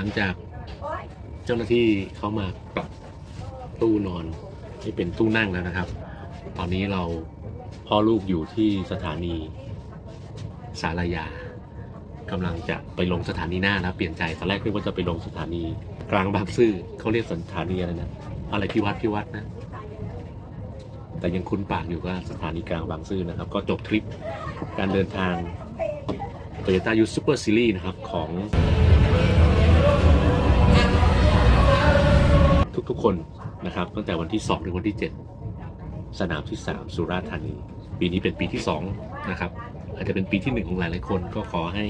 ลังจากเจ้าหน้าที่เขามาปรับตู้นอนให้เป็นตู้นั่งแล้วนะครับ ตอนนี้เราพ่อลูกอยู่ที่สถานีสารยากำลังจะไปลงสถานีหน้าแล้วเปลี่ยนใจตอนแรกคิดว่าจะไปลงสถานี กลางบางซื่อเขาเรียกสถานีอะไรนะอะไรพิวัตรพิวัตรนะ แต่ยังคุ้นปากอยู่ก็สถานีกลางบางซื่อนะครับ ก็จบทริปการเดินทาง Toyota y u Super Series นะครับของ ทุกๆคนนะครับ ตั้งแต่วันที่ 2 ถึงวันที่ 7 สนามที่ 3 สุราษฎร์ธานี ปีนี้เป็นปีที่2นะครับอาจจะเป็นปีที่ 1 ของหลายๆคน ก็ขอให้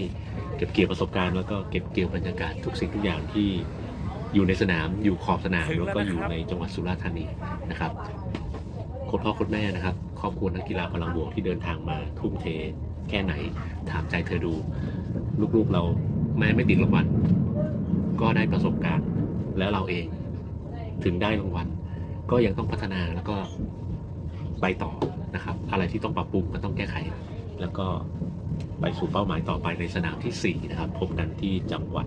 เก็บเกี่ยวประสบการณ์แล้วก็เก็บเกี่ยวบรรยากาศทุกสิ่งทุกอย่างที่อยู่ในสนามอยู่ขอบสนามแล้วก็อยู่ในจังหวัดสุราษฎร์ธานีนะครับคุณพ่อคุณแม่นะครับครอบครัวนักกีฬาพลังบวกที่เดินทางมาทุ่มเทแค่ไหนถามใจเธอดู ลูกๆเราแม้ไม่ติดรางวัลก็ได้ประสบการณ์แล้วเราเอง ถึงได้รางวัลก็ยังต้องพัฒนาแล้วก็ไปต่อนะครับ อะไรที่ต้องปรับปรุงก็ต้องแก้ไข แล้วก็ไปสู่เป้าหมายต่อไปในสนามที่ 4 นะครับ พบกันที่จังหวัด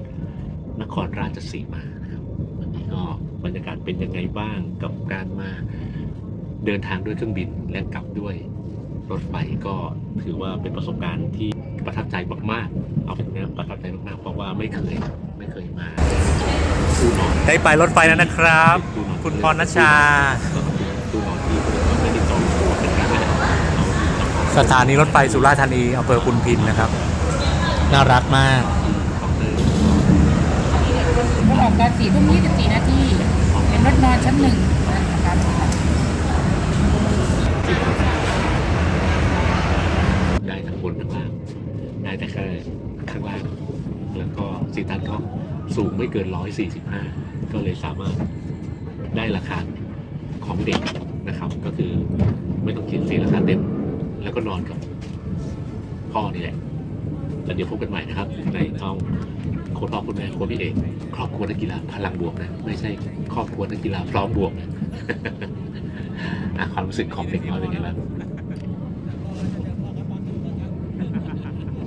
นครราชสีมานะครับวันนี้ก็บรรยากาศเป็นยังไงบ้างกับการมาเดินทางด้วยเครื่องบินและกลับด้วยรถไฟก็ถือว่าเป็นประสบการณ์ที่ประทับใจมากๆ เอาเป็นว่าประทับใจมากๆ เพราะว่าไม่เคยไม่เคยมา ได้ไปรถไฟแล้วนะครับตู้นอนคุณพรณชาก็คือตู้นอนที่ไม่ได้จองตัวเป็นครั้งแรกเอาที่จังหวัดสถานีรถไฟสุราษฎร์ธานีอำเภอพุนพินนะครับ น่ารักมากของเดิมก็ออกตอนสี่ทุ่มยี่สิบสี่นาทีเป็นรถนอนชั้นหนึ่งนะครับได้ทั้งบนทั้งล่างได้แต่แค่ข้างล่างแล้วก็ ซีตันก็สูงไม่เกิน 145 ก็เลยสามารถได้ราคาของเด็กนะครับ ก็คือไม่ต้องคิดเสียราคาเต็ม แล้วก็นอนกับพ่อนี่แหละแล้วเดี๋ยวพบกันใหม่นะครับ ในช่องโค้ชพ่อคุณแม่โค้ชพี่เอกครอบครัวนักกีฬาพลังบวกนะ ไม่ใช่ครอบครัวนักกีฬาพร้อมบวกนะอะความรู้สึกของเด็กน้อยเป็นไงบ้าง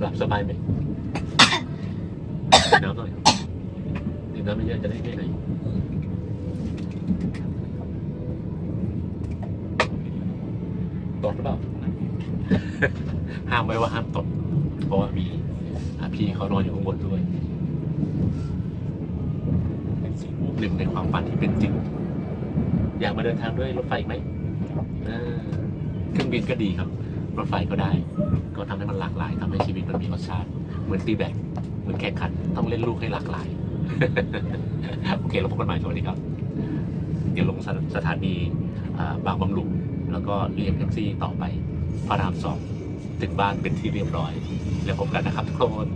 หลับสบายไหม ดื่มน้ำหน่อยดื่มน้ำไม่เยอะจะได้ไม่ไหนตดหรือเปล่า ห้ามไว้ว่าห้ามตดเพราะว่ามีพี่เขานอนอยู่ข้างบนด้วยเป็นสิ่งหนึ่งในความฝันที่เป็นจริง อยากมาเดินทางด้วยรถไฟไหมเครื่องบินก็ดีครับ รถไฟก็ได้ ก็ทำให้มันหลากหลายทำให้ชีวิตมันมีรสชาติ เหมือนตีแบดเห มือนแข่งขัน ต้องเล่นลูกให้หลากหลาย โอเค เราพบกันใหม่สวัสดีครับ เดี๋ยวลงสถสถานีบางบำรุงแล้วก็เรียกแท็กซี่ต่อไปพระรามสองถึงบ้านเป็นที่เรียบร้อย แล้วพบกันนะครับทุกคน